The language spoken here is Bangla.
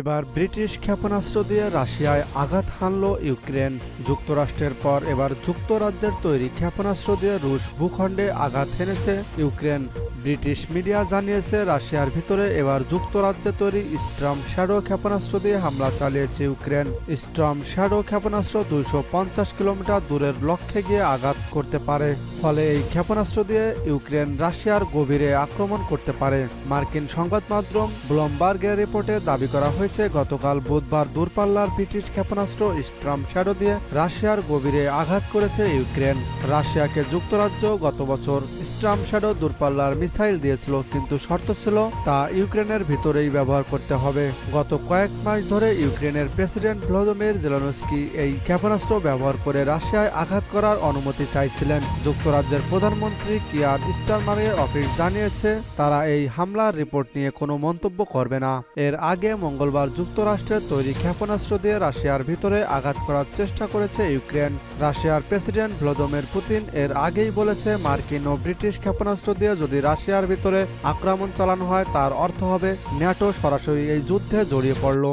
এবার ব্রিটিশ ক্ষেপণাস্ত্র দিয়ে রাশিয়ায় আঘাত হানল ইউক্রেন। যুক্তরাষ্ট্রের পর এবার যুক্তরাজ্যের তৈরি ক্ষেপণাস্ত্র দিয়ে রুশ ভূখণ্ডে আঘাত হেনেছে ইউক্রেন। ব্রিটিশ মিডিয়া জানিয়েছে, রাশিয়ার ভিতরে এবার যুক্তরাজ্যে তৈরি স্ট্রাম শ্যাডো ক্ষেপণাস্ত্র দিয়ে হামলা চালিয়েছে ইউক্রেন। স্ট্রাম শ্যাডো ক্ষেপণাস্ত্র দুইশো পঞ্চাশ কিলোমিটার দূরের লক্ষ্যে গিয়ে আঘাত করতে পারে। ফলে এই ক্ষেপণাস্ত্র দিয়ে ইউক্রেন রাশিয়ার গভীরে আক্রমণ করতে পারে। মার্কিন সংবাদ মাধ্যম ব্লমবার্গের রিপোর্টে দাবি করা হয়েছে গতকাল বুধবার দূরপাল্লার ব্রিটিশ ক্ষেপণাস্ত্র স্ট্রাম শ্যাডো দিয়ে রাশিয়ার গভীরে আঘাত করেছে ইউক্রেন। রাশিয়াকে যুক্তরাজ্য গত বছর স্ট্রাম শ্যাডো দূরপাল্লার মিসাইল দিয়েছিল, কিন্তু শর্ত ছিল তা ইউক্রেনের ভিতরেই ব্যবহার করতে হবে। গত কয়েক মাস ধরে ইউক্রেনের প্রেসিডেন্ট ভ্লাদিমির জেলানস্কি এই ক্ষেপণাস্ত্র ব্যবহার করে রাশিয়ায় আঘাত করার অনুমতি চাইছিলেন। যুক্তরাজ্যের প্রধানমন্ত্রী কিয়ার স্টারমারের অফিস জানিয়েছে, তারা এই হামলার রিপোর্ট নিয়ে কোনো মন্তব্য করবে না। এর আগে মঙ্গলবার যুক্তরাষ্ট্রের তৈরি ক্ষেপণাস্ত্র দিয়ে রাশিয়ার ভিতরে আঘাত করার চেষ্টা করেছে ইউক্রেন। রাশিয়ার প্রেসিডেন্ট ভ্লাদিমির পুতিন এর আগেই বলেছে মার্কিন ও ব্রিটিশ ক্ষেপণাস্ত্র দিয়ে যদি রাশিয়ার ভিতরে আক্রমণ চালানো হয়, তার অর্থ হবে ন্যাটো সরাসরি এই যুদ্ধে জড়িয়ে পড়ল।